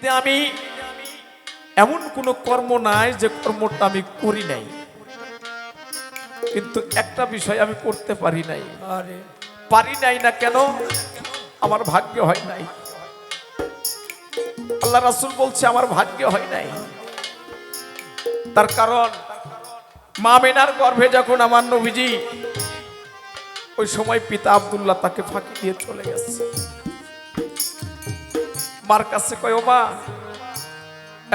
পৃথিবীতে আমি এমন কোনো কর্ম নাই যে কর্মটা আমি করি নাই। কিন্তু একটা বিষয় আমি করতে পারি নাই। পারি নাই না কেন? আমার ভাগ্য হয় নাই। আল্লাহ রাসুল বলছে আমার ভাগ্য হয় নাই। তার কারণ মা মেনার গর্ভে যখন আমার নবীজি ওই সময় পিতা আবদুল্লাহ তাকে ফাঁকি দিয়ে চলে গেছে। মার কাছে কয় ও মা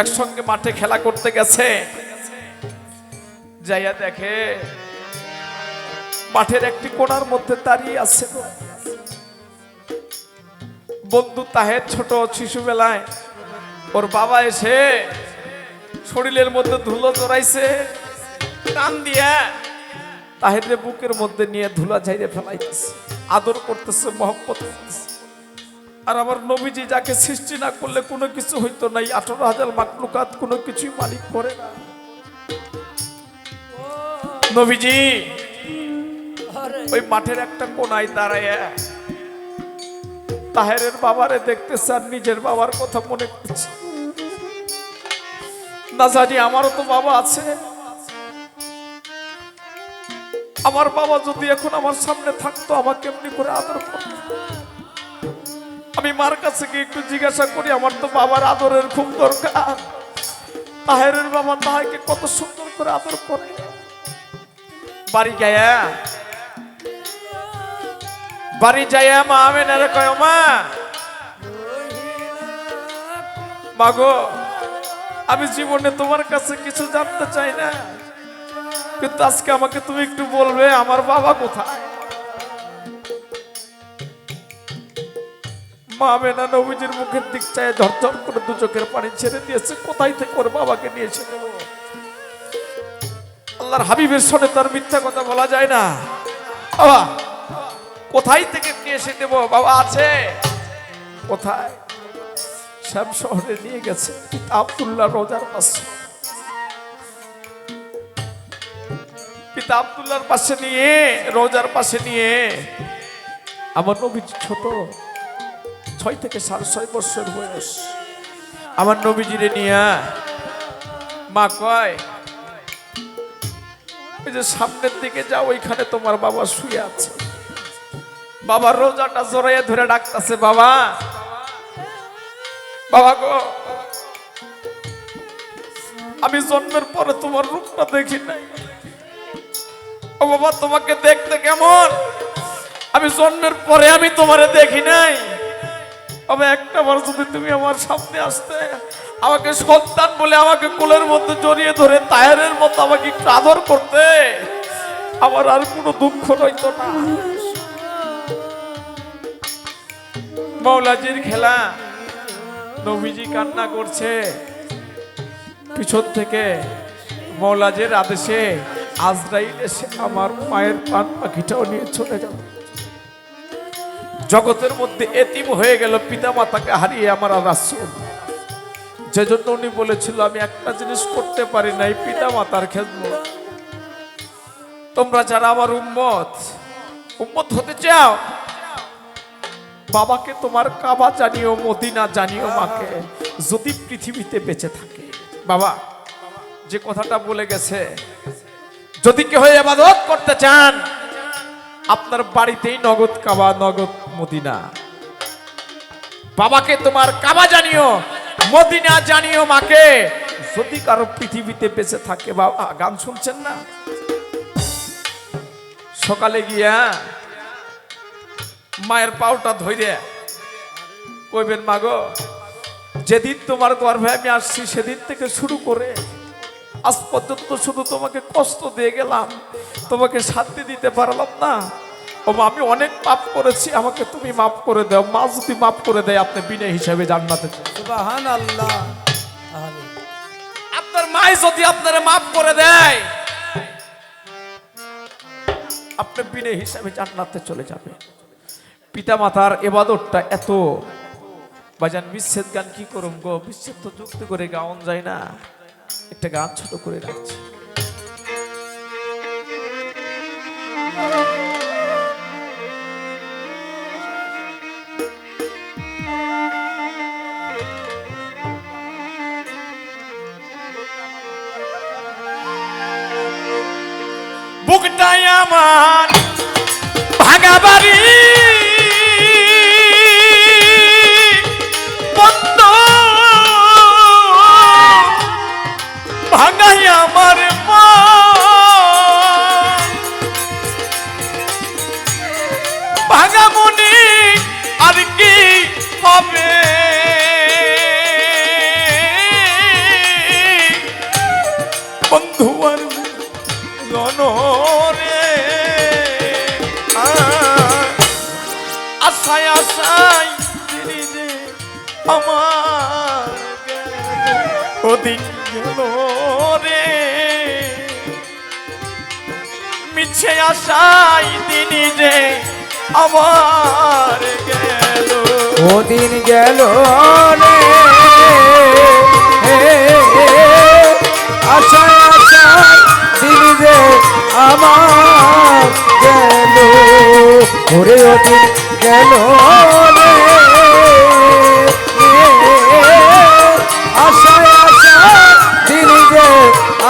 একসঙ্গে মাঠে খেলা করতে গেছে। যাইয়া দেখে, মাঠের একটি কোণার মধ্যে দাঁড়িয়ে আছে বন্ধু তাহের ছোট শিশুবেলায়, ওর বাবা এসে শরীরের মধ্যে ধুলো জড়াইছে, টান দিয়া তাহের বুকের মধ্যে নিয়ে ধুলা ঝাইরে ফেলাইতেছে, আদর করতেছে, মহব্বত করতেছে। আর আমার নবীজি যাকে সৃষ্টি না করলে কোনো কিছু হইতো নাই আঠারো হাজার মাকলুকাত কোনো কিছুই মালিক করে না। নবীজি, ওই মাঠের একটা কোনায় দাঁড়ায় তাহেরের বাবারে দেখতে আর নিজের বাবার কথা মনে করছে। না জানি আমারও তো বাবা আছে। আমার বাবা যদি এখন আমার সামনে থাকতো, আমাকে এমনি করে আদর করতো। আমি মার কাছে গিয়ে একটু জিজ্ঞাসা করি, আমার তো বাবার আদরের খুব দরকার। তাহেরের বাবা তাহাকে কত সুন্দর করে আদর করে। বাড়ি গায়া বাড়ি যাইয়া মা আমি নেড়ে কয়, মা, মাগো, আমি জীবনে তোমার কাছে কিছু জানতে চাই না। কিন্তু আজকে আমাকে তুমি একটু বলবে, আমার বাবা কোথায়? মা মেনা নবীজির মুখের দিক চায় ঝরঝর করে দু চোখের পানি ছেড়ে দিয়েছে কোথায় থেকে ওর বাবাকে নিয়ে এসে আল্লাহর হাবিবের সনে তার মিথ্যা কথা বলা যায় না। বাবা, কোথায় থেকে নিয়ে এসে দেবো? বাবা আছে। কোথায়? শ্যাম শহরে নিয়ে গেছে আবদুল্লাহ রোজার পাশে। পিতা আবদুল্লাহর পাশে নিয়ে, রোজার পাশে নিয়ে। আমার নবীজি ছোট। ছয় থেকে সাড়ে ছয় বছর বয়স। আমার নবীজিরে নিয়ে, মা কয় ওই যে সামনের দিকে যাও, ওইখানে তোমার বাবা শুয়ে আছে। বাবা রোজাটা জড়াইয়া ধরে ডাকতেছে, বাবা বাবা গো, আমি জন্মের পরে তোমার রূপটা দেখি নাই। ও বাবা, তোমাকে দেখতে কেমন? আমি জন্মের পরে আমি তোমারে দেখি নাই। তবে একটা বার যদি তুমি আমার সামনে আসতে, আমাকে সন্তান বলে আমাকে কোলের মধ্যে জড়িয়ে ধরে তায়ারের মতো আমাকে একটু আদর করতে, আমার আর কোনো দুঃখ রইতো না। মৌলাজির খেলা, নবীজি কান্না করছে। পিছন থেকে মৌলাজের আদেশে আজরাইল এসে আমার মায়ের পান পাখিটাও নিয়ে চলে গেল জগতের মধ্যে এতিম হয়ে গেল পিতা মাতাকে হারিয়ে আমার রাসুল। যে জন্য উনি বলেছিল, আমি একটা জিনিস করতে পারি নাই পিতা মাতার খেদমত। তোমরা যারা আমার উম্মত উম্মত হতে চাও, বাবাকে তোমার কাবা জানিও, মদিনা জানিও মাকে, যদি পৃথিবীতে বেঁচে থাকে। বাবা, যে কথাটা বলে গেছে, যদি কেউ এবাদত করতে চান আপনার বাড়িতেই নগদ কাবা, নগদ মদিনা। বাবাকে তোমার কাবা জানিও, মদিনা জানিও মাকে। যদি কারও পৃথিবীতে বেঁচে থাকে, বাবা, গান শুনছেন না? সকালে গিয়া মায়ের পাউটা ধইরে কইবেন, মাগো, যেদিন তোমার গর্ভে আমি আসছি, সেদিন থেকে শুরু করে আজ পর্যন্ত শুধু তোমাকে কষ্ট দিয়ে গেলাম, তোমাকে শান্তি দিতে পারলাম না। ও আমি অনেক পাপ করেছি আমাকে তুমি মাফ করে দাও। মা যদি মাফ করে দেয় আপনি বিনয় হিসাবে জান্নাতে আপনার মাই যদি আপনারা মাফ করে দেয় আপনি বিনয় হিসাবে জান্নাতে চলে যাবে পিতা মাতার এবাদতটা এত। বাজান বিচ্ছেদ গান কি করুম গো? বিচ্ছেদ তো যুক্ত করে গাওন যায় না। একটা গান ছোট করে রাখছি। বুকটাই আমার ভাঙা বাড়ি। গেল রে। মিছে আশায় তিনি যে আমার গেল। ওদিন গেল রে। আশায় আশায় দিন যে আমার গেল। ওরে ওদিন গেল রে। আশায় যে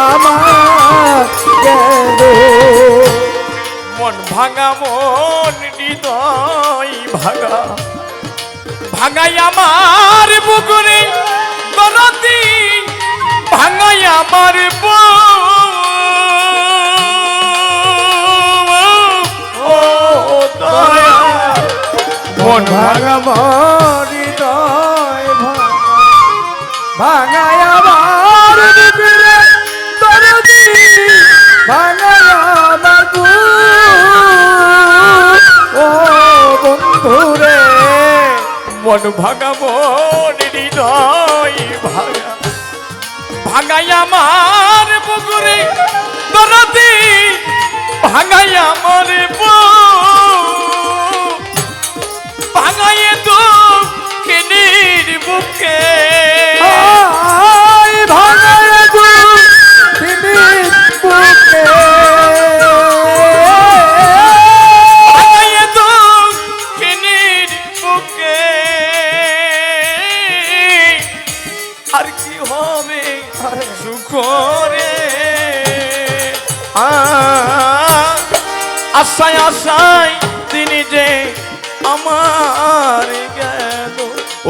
আমার মন ভাঙা, মন হৃদয় ভাঙা। ভাঙাই আমার বুকুরে গলতি, ভাঙাই আমার মন ভাঙা ভাঙা হৃদয় ভাঙা। ভাঙায় আমার বন্ধু রে মন ভাঙা মন হৃদয় ভাঙা ভাঙাই আমার পুকুরে দরদি ভাঙাই আমার বউ।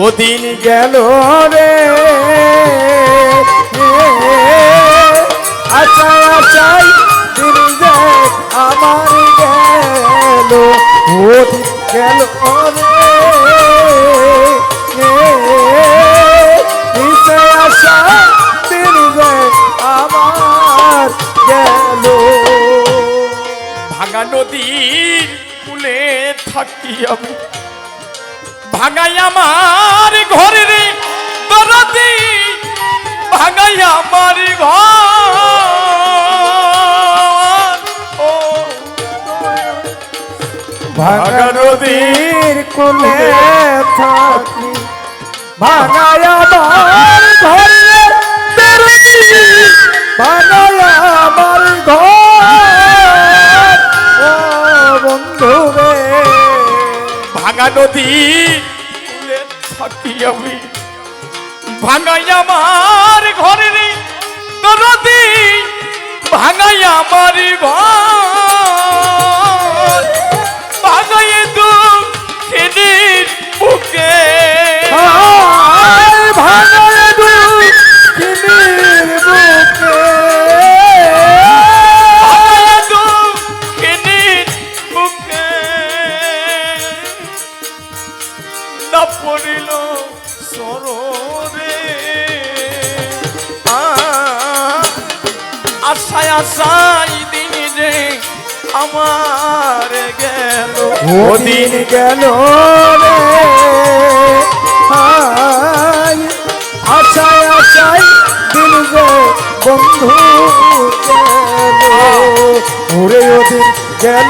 ওদিন গেল রে? আশায় আশায় দিন আমার গেল ওদিন গেল রে? আশা দিন ভাঙা নদীর কূলে থাকি আমি। ভাঙাই আমার ভাঙা কোলে থাকি ভাঙায় আমার ঘরে বেরোবি ভাঙায় আমার ঘর। ও বন্ধু রে, ভাঙা নদীর কূলে থাকি আমি। ভাঙাই আমার ঘরে দরদি ভাঙাই আমার ঘর। বুকে ভাঙায় দুঃখিনীর বুকে। দুঃখিনীর বুকে। না পড়িল সররে আশায় আশায় দিন রে আমার গেল। ওদিন গেল রে। বন্ধু গেল ওরে ওদিন গেল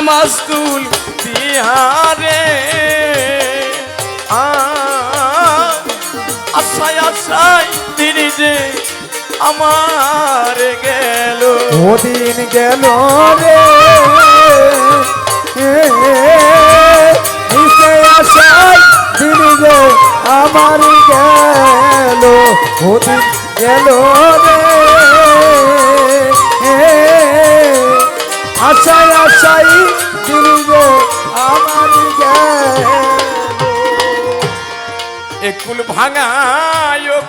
মাস্তুল বিহারে। আশায় আশায় তিনি যে আমার গেল। ওদিন গেল রে। দিন যে আমার গেল। ওদিন গেল রে। আশাই দিন যে আমার একুল ভাঙা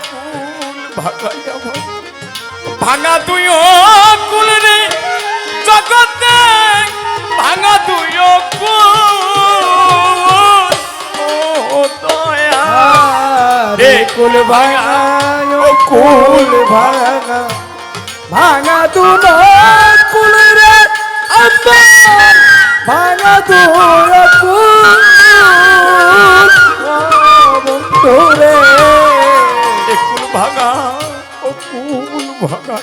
কুল ভাঙা আমার। ভাঙা তুই কুল রে জগতে, ভাঙা তুই কুল। ও দয়া। রে কুল ভাঙা ও কুল ভাঙা। ভাঙা তু কুল ভাঙা তু কুল ও বন্ধু রে একুল ভাঙা ও কুল, ভাঙা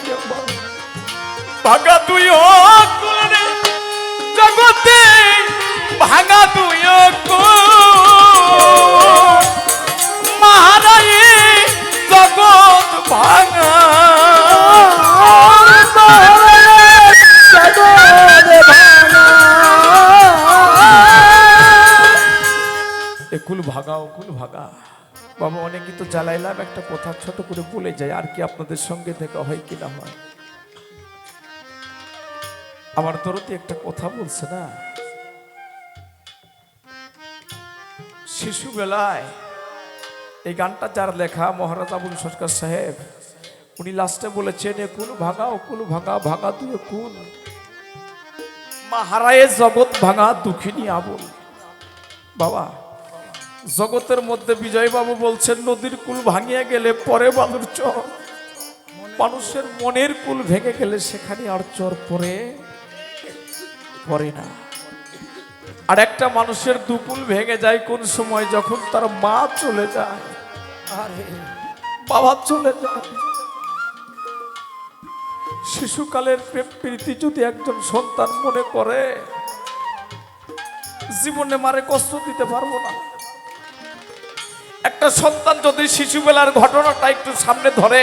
ভাঙা তুই কুল জগতে ভাঙা তুই কুল। একুল ভাগা। বাবা অনেকই তো জ্বালাইলাম, একটা কথা ছোট করে বলে যাই আর কি আপনাদের সঙ্গে দেখা হয় কি না হয়। আমার দরতি একটা কথা বলছে না? শিশুবেলায় এই গানটা যার লেখা, মহারাজ আবুল সরকার সাহেব, উনি লাস্টে বলেছেন একুল ভাঙা ওকুল ভাঙা ভাঙা দুই কুল। মাহারায়ে জগৎ ভাঙা, দুঃখিনী আবুল। বাবা জগতের মধ্যে বিজয়বাবু বলছেন, নদীর কুল ভাঙিয়া গেলে পরে বালুর চর। মানুষের মনের কুল ভেঙে গেলে সেখানে আর চর পরে পড়ে না। আর একটা মানুষের দুকুল ভেঙে যায় কোন সময় যখন তার মা চলে যায়। আরে, বাবা চলে যায়। শিশুকালের প্রেম প্রীতি যদি একজন সন্তান মনে করে, জীবনে মারে কষ্ট দিতে পারব না। একটা সন্তান যদি শিশুবেলার ঘটনাটা একটু সামনে ধরে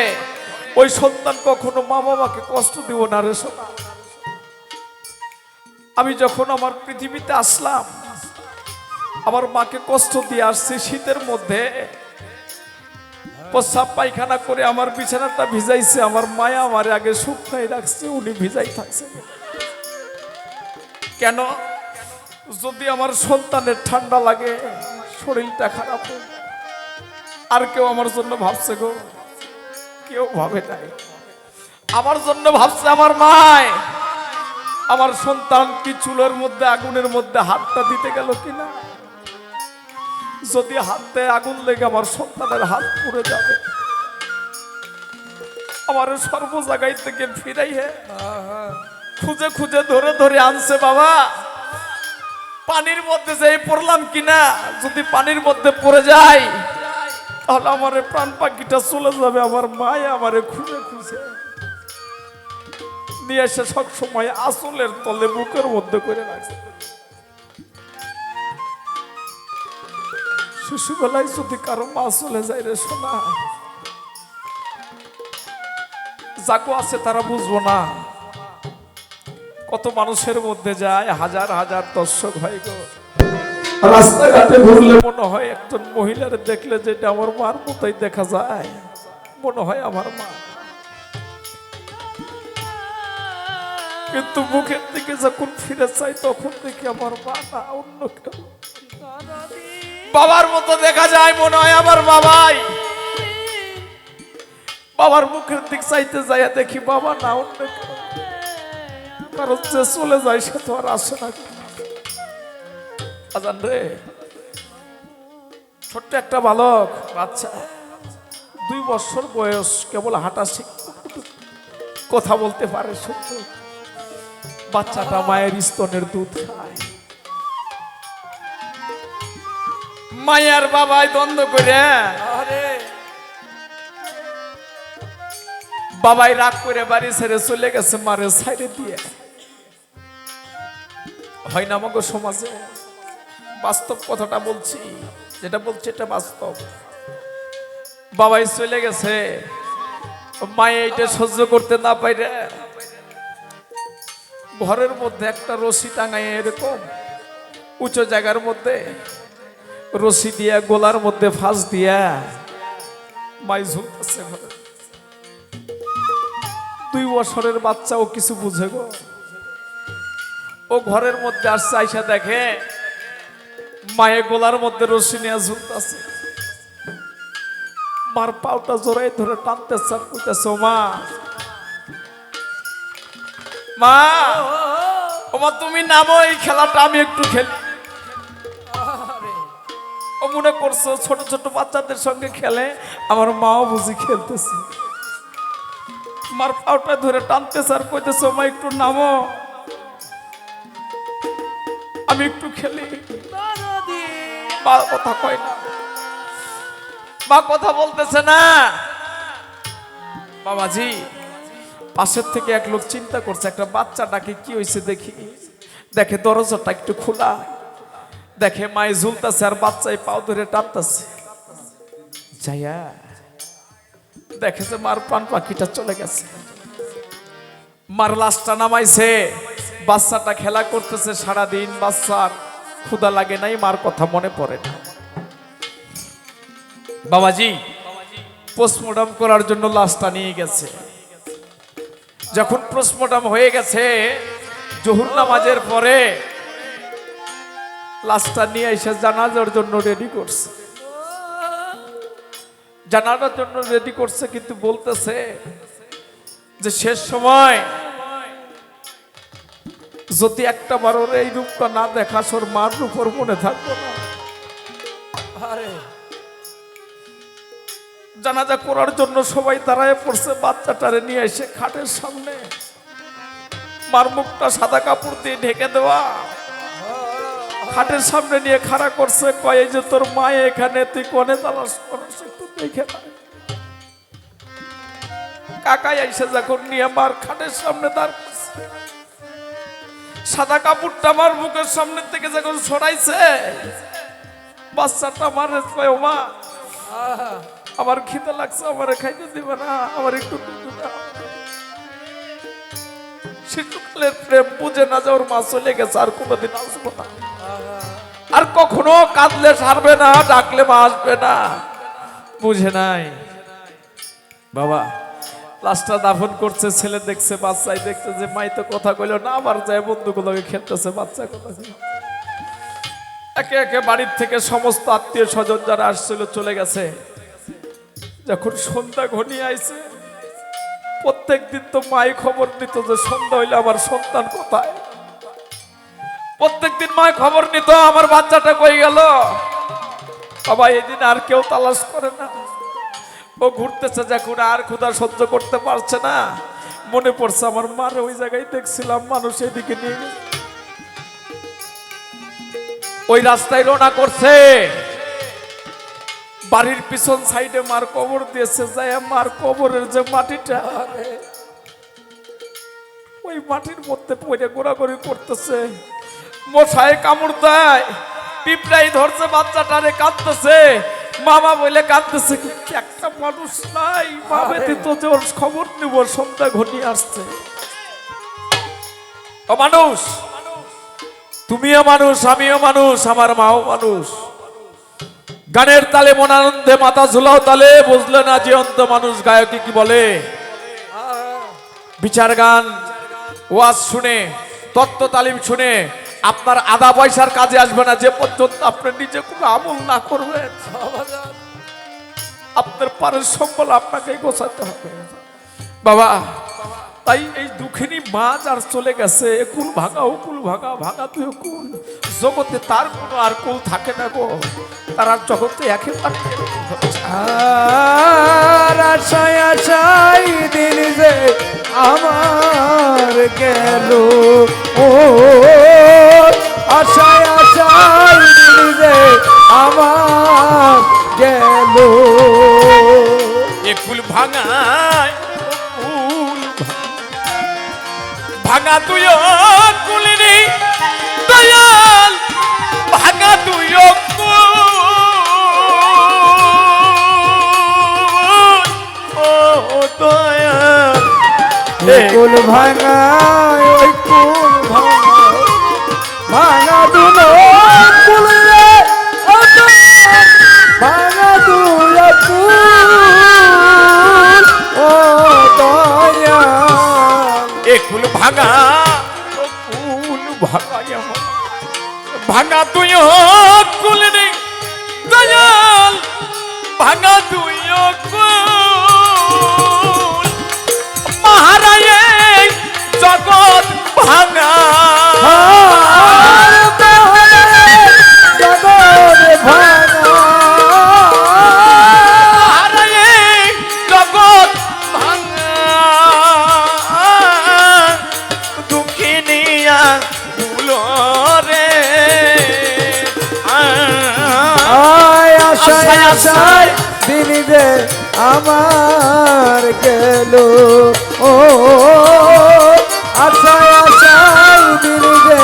ওই সন্তান কখনো মা বাবাকে কষ্ট দিব না রে সোনা। আমি যখন আমার পৃথিবীতে আসলাম আমার মাকে কষ্ট দিয়ে আসছি শীতের মধ্যে। প্রস্রাব পায়খানা করে আমার বিছানাটা ভিজাইছে আমার মায়া আমার আগে শুকনাই রাখছে উনি ভিজাই থাকছে। কেন? যদি আমার সন্তানের ঠান্ডা লাগে শরীরটা খারাপ হয়, আর কেউ আমার জন্য ভাবছে গো। কেউ ভাবে নাই। আমার জন্য ভাবছে আমার মায়। আমার সন্তান কি চুলের মধ্যে, আগুনের মধ্যে হাতটা দিতে গেল কিনা? যদি হাতে আগুন লেগে আমার সন্তানের হাত পুড়ে যাবে, আমার সর্ব জায়গায় থেকে ফিরাই হে। খুঁজে খুঁজে ধরে ধরে আনছে বাবা। পানির মধ্যে যে পড়লাম কিনা, যদি পানির মধ্যে পড়ে যাই তাহলে আমার প্রাণ পাখিটা চলে যাবে, আমার মায় আমারে খুঁজে খুঁজে। নিয়ে এসে সব সময় আসলের তলে বুকের মধ্যে করে রাখছে। শিশুবেলায় যদি কারও মা চলে যায় রে শোনা যাকো আছে তারা বুঝব না। কত মানুষের মধ্যে যায় হাজার হাজার দর্শক হয় গো। রাস্তাঘাটে ঘুরলে মনে হয় একজন মহিলার দেখলে যেটা আমার মার মতোই দেখা যায়। মনে হয় আমার মা। কিন্তু মুখের দিকে যখন ফিরে চাই, তখন দেখি আমার মা না, অন্য কেউ। বাবার মতো দেখা যায় মনে হয় আমার বাবাই বাবার মুখের দিক চাইতে যাইয়া দেখি বাবা না, অন্য কেউ। কারণ যে চলে যায়, সে তো আর আসে না। আজান রে। ছোট্ট একটা বালক বাচ্চা দুই বছর বয়স কেবল হাঁটা শিখ কথা বলতে পারে সত্য বাচ্চাটা মায়ের স্তনের দুধ খায়। মায়ের বাবাই দ্বন্দ্ব করে। আরে। বাবাই রাগ করে বাড়ি ছেড়ে চলে গেছে মারে সাইডে দিয়ে। হয় না আমাকে সমাজে? বাস্তব কথাটা বলছি। যেটা বলছি এটা বাস্তব। বাবাই চলে গেছে। মায়ে এটা সহ্য করতে না পাইরে। ঘরের মধ্যে একটা রশি টাঙায় এরকম। উঁচু জায়গার মধ্যে রশি দিয়া, গোলার মধ্যে ফাঁস দিয়া মাই ঝুলতেছে ঘরে। দুই বছরের বাচ্চাও কিছু বুঝে গো। ও ঘরের মধ্যে আসছে, আইসা দেখে মায়ে গোলার মধ্যে রশি নিয়ে ঝুলতেছে। মার পাউটা জোরাই ধরে টানতে কইতেছে "ও মা। মা তুমি নামো এই খেলাটা, আমি একটু খেলি। ও মনে করছ ছোট ছোট বাচ্চাদের সঙ্গে খেলে আমার মাও বুঝি খেলতেছে। মার পাউটা ধরে টানতেছে আর কইতেছে "ও মা, একটু নামো। আমি একটু খেলি। কথা কয় না। মা কথা বলতেছে না। বাবাজি, পাশের থেকে এক লোক চিন্তা করছে, একটা বাচ্চাটাকে কি হয়েছে দেখি। দেখে দরজাটা একটু খোলা। দেখে মায়ে ঝুলতেছে আর বাচ্চায় পাও ধরে টানতেছে। যাইয়া দেখে যে মার প্রাণ পাখিটা চলে গেছে। মার লাশটা নামাইছে। বাচ্চাটা খেলা করতেছে সারাদিন, বাচ্চার। ক্ষুদা লাগে নাই মার কথা মনে পড়ে না। বাবাজি পোস্টমর্টম করার জন্য লাশটা নিয়ে গেছে। যখন পোস্টমর্টম হয়ে গেছে জহুর নামাজের পরে লাশটা নিয়ে এসে জানাজার জন্য রেডি করছে। জানাজার জন্য রেডি করছে কিন্তু বলতেছে যে শেষ সময় যদি একটা বার ওর এই রূপটা না দেখাস ওর মার রূপর মনে থাকব না। জানাজা করার জন্য সবাই দাঁড়ায় পড়ছে বাচ্চাটারে নিয়ে এসে খাটের সামনে। মার মুখটা সাদা কাপড় দিয়ে ঢেকে দেওয়া। খাটের সামনে নিয়ে খাড়া করছে কয় যে তোর মা এখানে তুই কনে তালাশ করস একটু দেখে কাকাই এসে যখন নিয়ে মার খাটের সামনে করছে, সাদা কাপড়টা আমার মুখের সামনে থেকে যখন সরাইছে বাচ্চাটা আমার ও মা আমার খিদে লাগছে, আমার খাইতে দিবে না, আমার একটু শিশুকালের প্রেম বুঝে না যাওয়ার মা চলে গেছে, আর কোনোদিন আসব না। আর কখনো কাঁদলে সারবে না, ডাকলে মা আসবে না। বুঝে নাই? বাবা লাশটা দাফন করছে, ছেলে দেখছে, বাচ্চাই দেখছে, যে মাই তো কথা কইলো, না আবার যায় বন্ধুগুলোকে খেলতেছে, বাচ্চা কথা একে একে বাড়ির থেকে সমস্ত আত্মীয় স্বজন যারা আসছিল চলে গেছে। যখন সন্ধ্যা ঘনিয়ে আইছে প্রত্যেক দিন তো মাই খবর নিত যে সন্ধ্যা হইলে আমার সন্তান কোথায়? প্রত্যেক দিন মায় খবর নিত, আমার বাচ্চাটা কই গেল? বাবা, এদিন আর কেউ তালাশ করে না। ও ঘুরতেছে যখন আর ক্ষুধা সহ্য করতে পারছে না। মনে পড়ছে আমার মার ওই জায়গায় দেখছিলাম মানুষ এদিকে নিয়ে ওই রাস্তায় রোনা করছে। বাড়ির পিছন সাইডে মার কবর দিয়েছে যায় মার কবরের যে মাটিটা ওই মাটির মধ্যে পড়ে ঘোরাঘুরি করতেছে। মশায় কামড় দেয়, পিঁপড়াই ধরছে, বাচ্চাটারে কাঁদতেছে। মামা বলে কাঁদতেছে একটা মানুষ নাই মামে যে ওর খবর নিব, সন্ধ্যা ঘনিয়ে আসছে। মানুষ, তুমিও মানুষ, আমিও মানুষ, আমার মাও মানুষ। গানের তালে মনানন্দে, মাথা ঝুলাও তালে, বুঝলে না যে অন্ত মানুষ, গায়কে কি বলে? বিচার গান, ওয়াজ শুনে তত্ত্ব তালিম শুনে আপনার আধা পয়সার কাজে আসবে না, যে পর্যন্ত আপনি নিজে কোনো আমল না করবেন। আপনার পারের সম্বল আপনাকে গোছাতে হবে। বাবা, তাই এই দুঃখিনী মা যার চলে গেছে, কুল ভাঙা ও কুল ভাঙা ভাঙা তুই জগতে তার কোনো আর কুল থাকে না গো। তার আর জগতে একেবারে আশায় আশায় দিন যে আমার গেল ও আশায় আশায় দিন যে আমার গেল এ কুল ভাঙায় কুল ভাঙা তুই কুলিনি, দয়াল, ভাঙা তুই দয়াল কুল ভাঙা ওই কুল ভাঙা। ভাঙা দুলো কুল রে ভাঙা কুল ও দয়া এ কুল ভাঙা আশায় দিন যে আমার গেল। ও আশায় আশায় দিন যে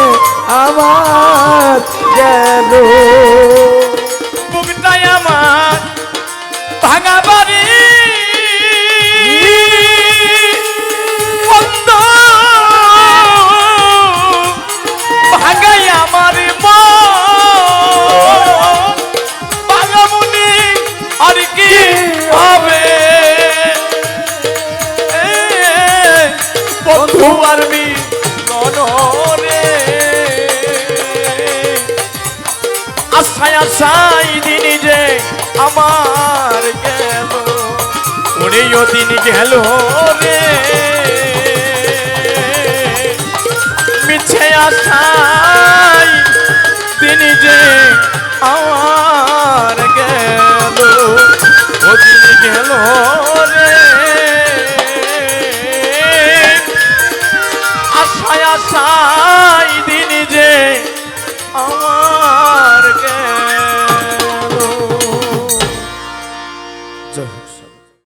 আমার গেল। বন্ধু আর মি রে আশায় আশায় দিন যে আমার গেল ওরেও দিন গেল রে। মিছে আশায় দিন যে আমার গেল, ও দিন গেল রে। চাই দিন যে আমার